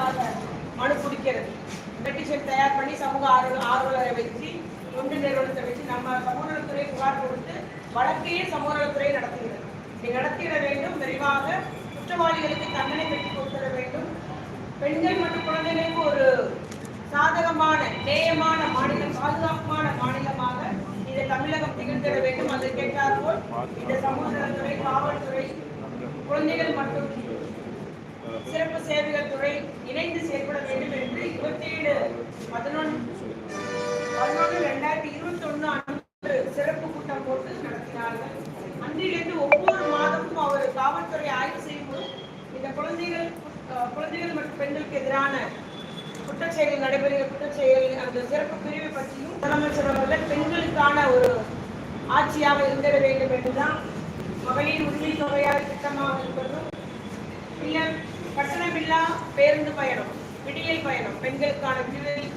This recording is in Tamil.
அதற்காக மனு பிடிக்கிறது பெட்டிஷன் தயார் பண்ணி சமூக ஆர்வல ஆர்வலரை வச்சு தொண்டு நிறுவனத்தை வச்சு நம்ம சமூக நலத்துறை புகார் கொடுத்து வழக்கையே சமூக நலத்துறை நடத்துகிறது. இதை நடத்திட வேண்டும். விரைவாக குற்றவாளிகளுக்கு தண்டனை பெற்றுக் கொடுத்திட வேண்டும். பெண்கள் மற்றும் குழந்தைகளுக்கு ஒரு சாதகமான நேயமான மாநிலம் பாதுகாப்பான மாநிலமாக இதை தமிழகம் திகழ்ந்திட வேண்டும். அதை கேட்டார் போல் இந்த சமூக நலத்துறை காவல்துறை குழந்தைகள் மற்றும் சிறப்பு சேவைகள் துறை இணைந்து செயல்பட வேண்டும் என்று இருபத்தி ஏழு பதினொன்று பதினொன்று ரெண்டாயிரத்தி இருபத்தி ஒண்ணு அன்று சிறப்பு கூட்டம் போட்டு நடத்தினார்கள். அன்றிலிருந்து ஒவ்வொரு மாதமும் அவர் காவல்துறை ஆய்வு செய்யும்போது இந்த குழந்தைகள் குழந்தைகள் மற்றும் பெண்களுக்கு எதிரான குற்றச்செயல் நடைபெறுகிற குற்றச்செயல் அந்த சிறப்பு பிரிவு பற்றியும் முதலமைச்சர் அவர்கள் பெண்களுக்கான ஒரு ஆட்சியாக இருந்திட வேண்டும் என்றுதான் மகளிர் உரிமை தொகையாக திட்டமாக இருப்பதும் பின்னர் கட்டணமில்லா பேருந்து பயணம் விடியல் பயணம் பெண்களுக்கான விடியல்